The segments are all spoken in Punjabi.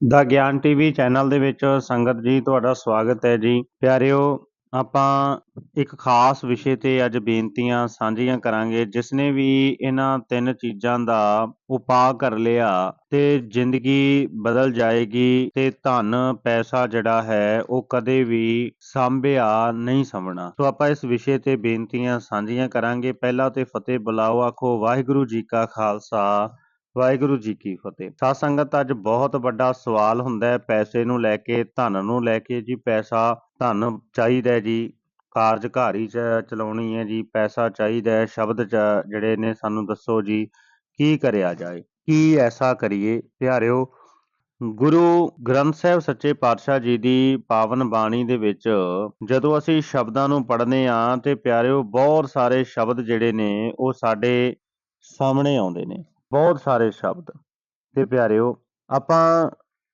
ਦਾ ਗਿਆਨ ਟੀਵੀ ਚੈਨਲ ਦੇ ਵਿੱਚ। ਸੰਗਤ ਜੀ, ਤੁਹਾਡਾ ਸਵਾਗਤ ਹੈ ਜੀ। ਪਿਆਰਿਓ, ਆਪਾਂ ਇੱਕ ਖਾਸ ਵਿਸ਼ੇ ਤੇ ਅੱਜ ਬੇਨਤੀਆਂ ਸਾਂਝੀਆਂ ਕਰਾਂਗੇ ਜਿਸ ਨੇ ਵੀ ਇਹਨਾਂ ਤਿੰਨ ਚੀਜ਼ਾਂ ਦਾ ਉਪਾਅ ਕਰ ਲਿਆ ਤੇ ਜ਼ਿੰਦਗੀ ਬਦਲ ਜਾਏਗੀ ਤੇ ਧਨ, ਪੈਸਾ ਜਿਹੜਾ ਹੈ, ਉਹ ਕਦੇ ਵੀ ਸਾਂਭਿਆ ਨਹੀਂ ਸਮਣਾ ਸੋ ਆਪਾਂ ਇਸ ਵਿਸ਼ੇ ਤੇ ਬੇਨਤੀਆਂ ਸਾਂਝੀਆਂ ਕਰਾਂਗੇ। ਪਹਿਲਾਂ ਤੇ ਫਤਿਹ ਬੁਲਾਓ, ਆਖੋ ਵਾਹਿਗੁਰੂ ਜੀ ਕਾ ਖਾਲਸਾ। ਵਾਹਿਗੁਰੂ ਜੀ ਕੀ ਫਤਿਹ। ਸਾਧ ਸੰਗਤ ਅੱਜ ਬਹੁਤ ਵੱਡਾ ਸਵਾਲ ਹੁੰਦਾ ਹੈ। ਪੈਸੇ ਨੂੰ ਲੈ ਕੇ, ਧਨ ਨੂੰ ਲੈ ਕੇ ਜੀ, ਪੈਸਾ ਧਨ ਚਾਹੀਦਾ ਹੈ ਜੀ। ਕਾਰਜ ਚਲਾਉਣੀ ਹੈ ਜੀ, ਪੈਸਾ ਚਾਹੀਦਾ ਹੈ। ਸ਼ਬਦ ਜਿਹੜੇ ਨੇ ਸਾਨੂੰ ਦੱਸੋ ਜੀ, ਕੀ ਕਰਿਆ ਜਾਏ? ਕੀ ਐਸਾ ਕਰੀਏ? ਪਿਆਰਿਓ, ਗੁਰੂ ਗ੍ਰੰਥ ਸਾਹਿਬ ਸੱਚੇ ਪਾਤਸ਼ਾਹ ਜੀ ਦੀ ਪਾਵਨ ਬਾਣੀ ਦੇ ਵਿੱਚ ਜਦੋਂ ਅਸੀਂ ਸ਼ਬਦਾਂ ਨੂੰ ਪੜ੍ਹਨੇ ਆ ਤੇ ਪਿਆਰਿਓ, ਬਹੁਤ ਸਾਰੇ ਸ਼ਬਦ ਜਿਹੜੇ ਨੇ ਉਹ ਸਾਡੇ ਸਾਹਮਣੇ ਆਉਂਦੇ ਨੇ। ਬਹੁਤ ਸਾਰੇ ਸ਼ਬਦ ਤੇ ਪਿਆਰਿਓ, ਆਪਾਂ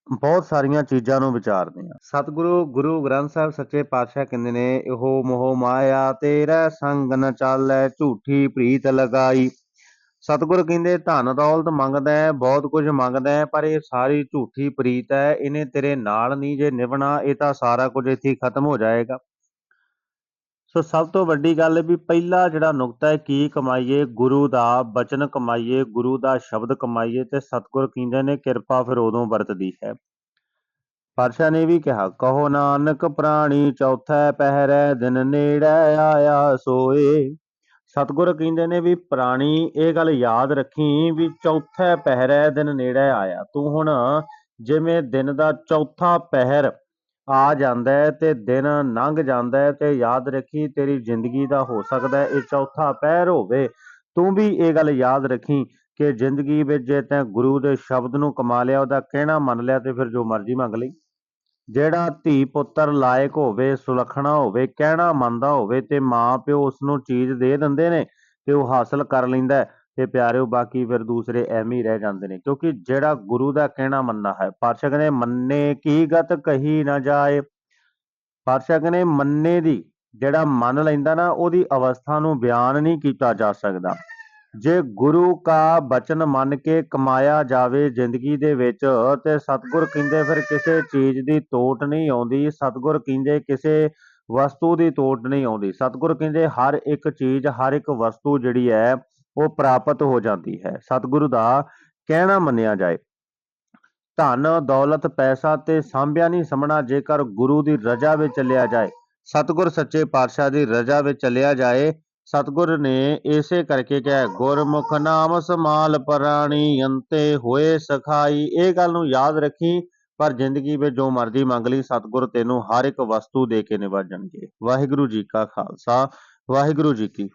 ਬਹੁਤ ਸਾਰੀਆਂ ਚੀਜ਼ਾਂ ਨੂੰ ਵਿਚਾਰਦੇ ਹਾਂ। ਸਤਿਗੁਰੂ, ਗੁਰੂ ਗ੍ਰੰਥ ਸਾਹਿਬ ਸੱਚੇ ਪਾਤਸ਼ਾਹ ਕਹਿੰਦੇ ਨੇ, ਇਹੋ ਮੋਹ ਮਾਇਆ ਤੇਰਾ ਸੰਗ ਨ ਚਾਲੈ, ਝੂਠੀ ਪ੍ਰੀਤ ਲਗਾਈ। ਸਤਿਗੁਰ ਕਹਿੰਦੇ, ਧਨ ਦੌਲਤ ਮੰਗਦਾ ਹੈ, ਬਹੁਤ ਕੁਝ ਮੰਗਦਾ ਹੈ, ਪਰ ਇਹ ਸਾਰੀ ਝੂਠੀ ਪ੍ਰੀਤ ਹੈ, ਇਹਨੇ ਤੇਰੇ ਨਾਲ ਨਹੀਂ, ਜੇ ਨਿਭਣਾ, ਇਹ ਤਾਂ ਸਾਰਾ ਕੁਝ ਇੱਥੇ ਖਤਮ ਹੋ ਜਾਏਗਾ। ਸੋ ਸਭ ਤੋਂ ਵੱਡੀ ਗੱਲ ਵੀ ਪਹਿਲਾ ਜਿਹੜਾ ਨੁਕਤਾ ਹੈ, ਕੀ ਕਮਾਈਏ? ਗੁਰੂ ਦਾ ਬਚਨ ਕਮਾਈਏ, ਗੁਰੂ ਦਾ ਸ਼ਬਦ ਕਮਾਈਏ ਤੇ ਸਤਿਗੁਰ ਕਹਿੰਦੇ ਨੇ, ਕਿਰਪਾ ਫਿਰ ਉਦੋਂ ਵਰਤਦੀ ਹੈ। ਪਾਤਸ਼ਾਹ ਨੇ ਵੀ ਕਿਹਾ, ਕਹੋ ਨਾਨਕ ਪ੍ਰਾਣੀ ਚੌਥਾ ਪਹਿਰੈ, ਦਿਨ ਨੇੜੇ ਆਇਆ ਸੋਏ। ਸਤਿਗੁਰ ਕਹਿੰਦੇ ਨੇ ਵੀ, ਪ੍ਰਾਣੀ, ਇਹ ਗੱਲ ਯਾਦ ਰੱਖੀ ਵੀ ਚੌਥਾ ਪਹਿਰੈ, ਦਿਨ ਨੇੜੇ ਆਇਆ। ਤੂੰ ਹੁਣ ਜਿਵੇਂ ਦਿਨ ਦਾ ਚੌਥਾ ਪਹਿਰ ਆ ਜਾਂਦਾ ਹੈ ਤੇ ਦਿਨ ਲੰਘ ਜਾਂਦਾ ਹੈ ਤੇ ਯਾਦ ਰੱਖੀ ਤੇਰੀ ਜ਼ਿੰਦਗੀ ਦਾ ਹੋ ਸਕਦਾ ਹੈ, ਇਹ ਚੌਥਾ ਪਹਿਰ ਹੋਵੇ, ਤੂੰ ਵੀ ਇਹ ਗੱਲ ਯਾਦ ਰੱਖੀ ਕਿ ਜ਼ਿੰਦਗੀ ਵਿੱਚ ਜੇ ਤੈਂ ਗੁਰੂ ਦੇ ਸ਼ਬਦ ਨੂੰ ਕਮਾ ਲਿਆ, ਉਹਦਾ ਕਹਿਣਾ ਮੰਨ ਲਿਆ ਤੇ ਫਿਰ ਜੋ ਮਰਜ਼ੀ ਮੰਗ ਲਈ। ਜਿਹੜਾ ਧੀ ਪੁੱਤਰ ਲਾਇਕ ਹੋਵੇ, ਸੁਲੱਖਣਾ ਹੋਵੇ, ਕਹਿਣਾ ਮੰਨਦਾ ਹੋਵੇ ਤੇ ਮਾਂ ਪਿਓ ਉਸ ਨੂੰ ਚੀਜ਼ ਦੇ ਦਿੰਦੇ ਨੇ ਤੇ ਉਹ ਹਾਸਲ ਕਰ ਲੈਂਦਾ ਹੈ ਤੇ ਪਿਆਰਿਓ, ਬਾਕੀ ਫਿਰ ਦੂਸਰੇ ਐਵੇਂ ਹੀ ਰਹਿ ਜਾਂਦੇ ਨੇ। ਕਿਉਂਕਿ ਜਿਹੜਾ ਗੁਰੂ ਦਾ ਕਹਿਣਾ ਮੰਨਣਾ ਹੈ, ਪਾਤਸ਼ਾਹ ਨੇ ਮੰਨੇ ਕੀ ਗਤ ਕਹੀ ਨਾ ਜਾਏ। ਪਾਤਸ਼ਾਹ ਨੇ ਮੰਨੇ ਦੀ, ਜਿਹੜਾ ਮੰਨ ਲੈਂਦਾ ਨਾ, ਉਹਦੀ ਅਵਸਥਾ ਨੂੰ ਬਿਆਨ ਨਹੀਂ ਕੀਤਾ ਜਾ ਸਕਦਾ। ਜੇ ਗੁਰੂ ਕਾ ਬਚਨ ਮੰਨ ਕੇ ਕਮਾਇਆ ਜਾਵੇ ਜ਼ਿੰਦਗੀ ਦੇ ਵਿੱਚ, ਤੇ ਸਤਿਗੁਰ ਕਹਿੰਦੇ, ਫਿਰ ਕਿਸੇ ਚੀਜ਼ ਦੀ ਤੋਟ ਨਹੀਂ ਆਉਂਦੀ। ਸਤਿਗੁਰ ਕਹਿੰਦੇ, ਕਿਸੇ ਵਸਤੂ ਦੀ ਤੋਟ ਨਹੀਂ ਆਉਂਦੀ। ਸਤਿਗੁਰ ਕਹਿੰਦੇ, ਹਰ ਇੱਕ ਚੀਜ਼, ਹਰ ਇੱਕ ਵਸਤੂ ਜਿਹੜੀ ਹੈ ਉਹ ਪ੍ਰਾਪਤ ਹੋ ਜਾਂਦੀ ਹੈ। ਸਤਿਗੁਰੂ ਦਾ ਕਹਿਣਾ ਮੰਨਿਆ ਜਾਏ, ਧਨ, ਦੌਲਤ, ਪੈਸਾ ਤੇ ਸਾਂਭਿਆ ਨਹੀਂ ਸਮਣਾ ਜੇਕਰ ਗੁਰੂ ਦੀ ਰਜ਼ਾ ਵਿੱਚ ਚੱਲਿਆ ਜਾਏ। ਸਤਿਗੁਰ ਸੱਚੇ ਪਾਤਸ਼ਾਹ ਦੀ ਰਜ਼ਾ ਵਿੱਚ ਚੱਲਿਆ ਜਾਏ, ਸਤਿਗੁਰ ਨੇ ਇਸੇ ਕਰਕੇ ਕਿਹਾ ਗੁਰਮੁਖ ਨਾਮ ਸਮਾਲ ਪ੍ਰਾਣੀ, ਅੰਤੇ ਹੋਏ ਸਖਾਈ। ਇਹ ਗੱਲ ਨੂੰ ਯਾਦ ਰੱਖੀ, ਪਰ ਜ਼ਿੰਦਗੀ ਵਿੱਚ ਜੋ ਮਰਜ਼ੀ ਮੰਗ ਲਈ, ਸਤਿਗੁਰ ਤੈਨੂੰ ਹਰ ਇੱਕ ਵਸਤੂ ਦੇ ਕੇ ਨਿਵਾਜਣਗੇ। ਵਾਹਿਗੁਰੂ ਜੀ ਕਾ ਖਾਲਸਾ, ਵਾਹਿਗੁਰੂ ਜੀ ਕੀ